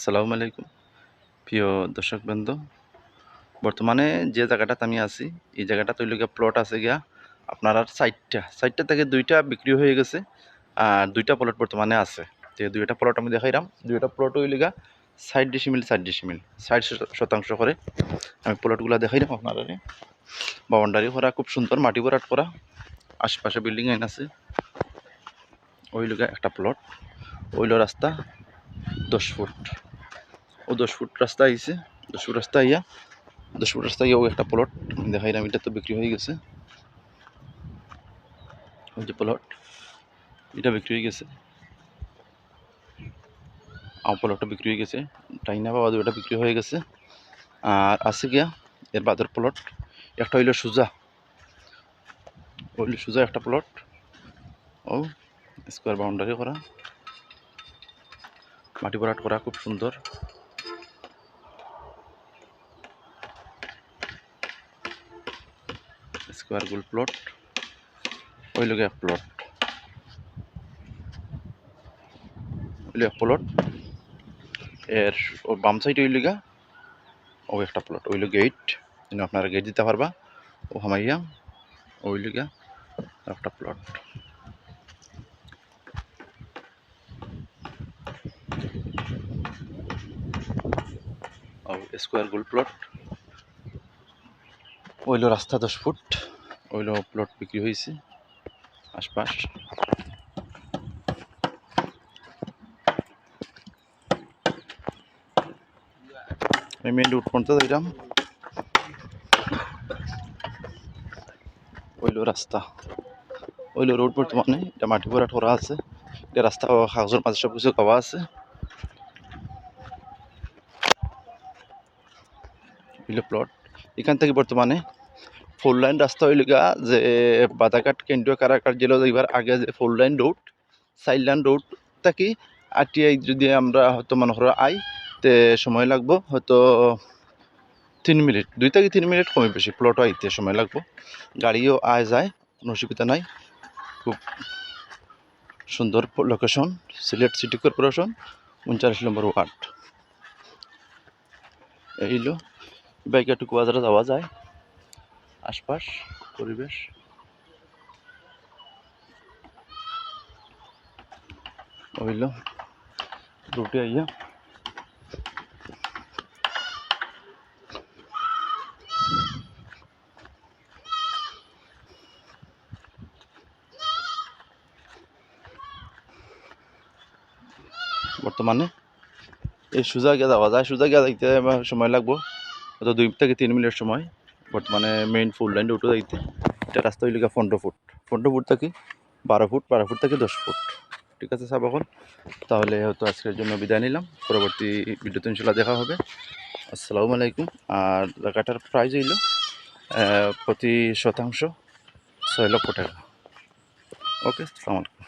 আসসালামু আলাইকুম। প্রিয় দর্শক বৃন্দ বর্তমানে যে জায়গাটাতে আমি আছি, এই জায়গাটা তৈরি প্লট আছে গিয়া আপনার আর চারটা চারটা থেকে দুইটা বিক্রি হয়ে গেছে, আর দুইটা প্লট বর্তমানে আছে। তো দুইটা প্লট আমি দেখাইলাম, দুইটা প্লট হইলে গা ষাট ডিসিমিল ষাট ডিসিমিল ষাট শতাংশ করে। আমি প্লটগুলো দেখাইলাম আপনারা বাউন্ডারি করা খুব সুন্দর, মাটি ভরাট করা, আশেপাশে বিল্ডিং আইন আছে। ওইল গা একটা প্লট ওইল রাস্তা দশ ফুট ও দশ ফুট রাস্তা আইছে, দশ ফুট রাস্তা আইয়া, দশ ফুট রাস্তা ও একটা প্লট দেখাইলাম এটা তো বিক্রি হয়ে গেছে। ওই যে প্লট এটা বিক্রি হয়ে গেছে। আমার প্লটটা বিক্রি হয়ে গেছে। টাইনা বাবা ওটা বিক্রি হয়ে গেছে। আর আছে গিয়া, এর বাদের প্লট একটা হইল সুজা। হইল সুজা একটা প্লট ও স্কোয়ার বাউন্ডারি করা। মাটি ভরাট করা খুব সুন্দর। স্কোয়ার গোল প্লট ওই লোক প্লট এক প্লট এর বাম সাইড ওই লিগা ও একটা প্লট ওইলো গেট আপনারা গেট দিতে পারবা। ও হামাইয়া। ওই লিগা একটা প্লট স্কোয়ার গোল প্লট ওইলো রাস্তা দশ ফুট, ওইলো প্লট বিক্রি হয়েছে আশপাশ। আমি মেন রুট পর্যন্ত দিলাম ওইলো রাস্তা। ওইলো রোড বর্তমানে, এটা মাটি ভরাট করা আছে। এটা রাস্তা কাগজের মাঝে সব কিছু কওয়া আছে। প্লট এখান থেকে বর্তমানে ফোর লাইন রাস্তা হইল গা যে বাদাঘাট কেন্দ্রীয় কারাগার জেলা যাইবার আগে যে four lane road side lane road থাকি আটিআই যদি আমরা হয়তো মনে করো আই, তে সময় লাগবো, হয়তো তিন মিনিট, দুই থেকে তিন মিনিট কমে বেশি প্লটও আইতে সময় লাগবো। গাড়িও আয় যায়, কোনো অসুবিধা নাই। খুব সুন্দর লোকেশন সিলেট সিটি কর্পোরেশন উনচাল্লিশ নম্বর ওয়ার্ড। এইলো বাইকে একটু বাজারে যাওয়া যায়। আশপাশ, পরিবেশ। হইল রুটি আইয়া। বর্তমানে এই সোজা গিয়ে যাওয়া যায়। সোজা গিয়ে আমার সময় লাগবো। হয়তো দুই থেকে তিন মিনিট সময়, বর্তমানে মেইন ফুল লাইন উঠে যাইতে এটা রাস্তা হইলে পনেরো ফুট। পনেরো ফুট থেকে বারো ফুট বারো ফুট থেকে দশ ফুট। ঠিক আছে সাব এখন? তাহলে হয়তো আজকের জন্য বিদায় নিলাম। পরবর্তী ভিডিওতে ইনশাল্লাহ দেখা হবে। আসসালামু আলাইকুম। আর জায়গাটার প্রাইস হইল প্রতি শতাংশ ছয় লক্ষ টাকা। ওকে সালাম আলাইকুম।